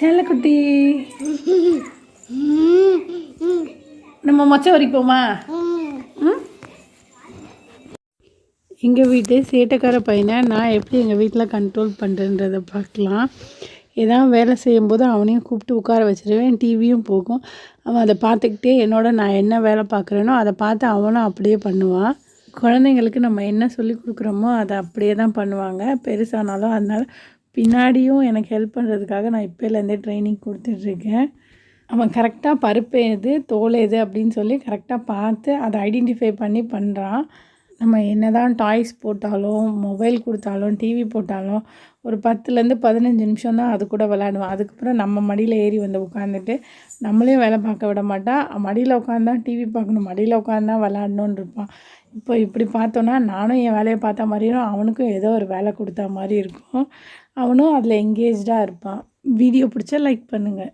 செல்லக்குட்டி. நம்ம மொச்ச வரைக்கும் போமா எங்கள் வீட்டு சேட்டைக்கார பையனை நான் எப்படி எங்கள் வீட்டில் கண்ட்ரோல் பண்ணுறேன்றதை பார்க்கலாம். ஏதாவது வேலை செய்யும்போது அவனையும் கூப்பிட்டு உட்கார வச்சிருவேன். டிவியும் போகும். அவன் அதை பார்த்துக்கிட்டே என்னோட நான் என்ன வேலை பார்க்குறேனோ அதை பார்த்து அவனும் அப்படியே பண்ணுவான். குழந்தைங்களுக்கு நம்ம என்ன சொல்லி கொடுக்குறோமோ அதை அப்படியே தான் பண்ணுவாங்க. பெருசானாலும் அதனால் பின்னாடியும் எனக்கு ஹெல்ப் பண்ணுறதுக்காக நான் இப்போலேருந்தே ட்ரைனிங் கொடுத்துட்ருக்கேன். அவன் கரெக்டாக பருப்பு எது தோல் எது அப்படின்னு சொல்லி கரெக்டாக பார்த்து அதை ஐடென்டிஃபை பண்ணி பண்ணுறான் நம்ம என்ன தான் டாய்ஸ் போட்டாலும் மொபைல் கொடுத்தாலும் டிவி போட்டாலும் ஒரு பத்துலேருந்து பதினஞ்சு நிமிஷம் தான் அது கூட விளாடுவோம் அதுக்கப்புறம் நம்ம மடியில் ஏறி வந்து உட்காந்துட்டு நம்மளையும் வேலை பார்க்க விட மாட்டான் மடியில் உட்காந்தா டிவி பார்க்கணும் மடியில் உட்காந்தா விளாடணுன்னு இருப்பான். இப்போ இப்படி பார்த்தோன்னா நானும் என் வேலையை பார்த்த மாதிரியும் அவனுக்கும் ஏதோ ஒரு வேலை கொடுத்தா மாதிரி இருக்கும். அவனும் அதில் எங்கேஜ்டாக இருப்பான். வீடியோ பிடிச்சா லைக் பண்ணுங்கள்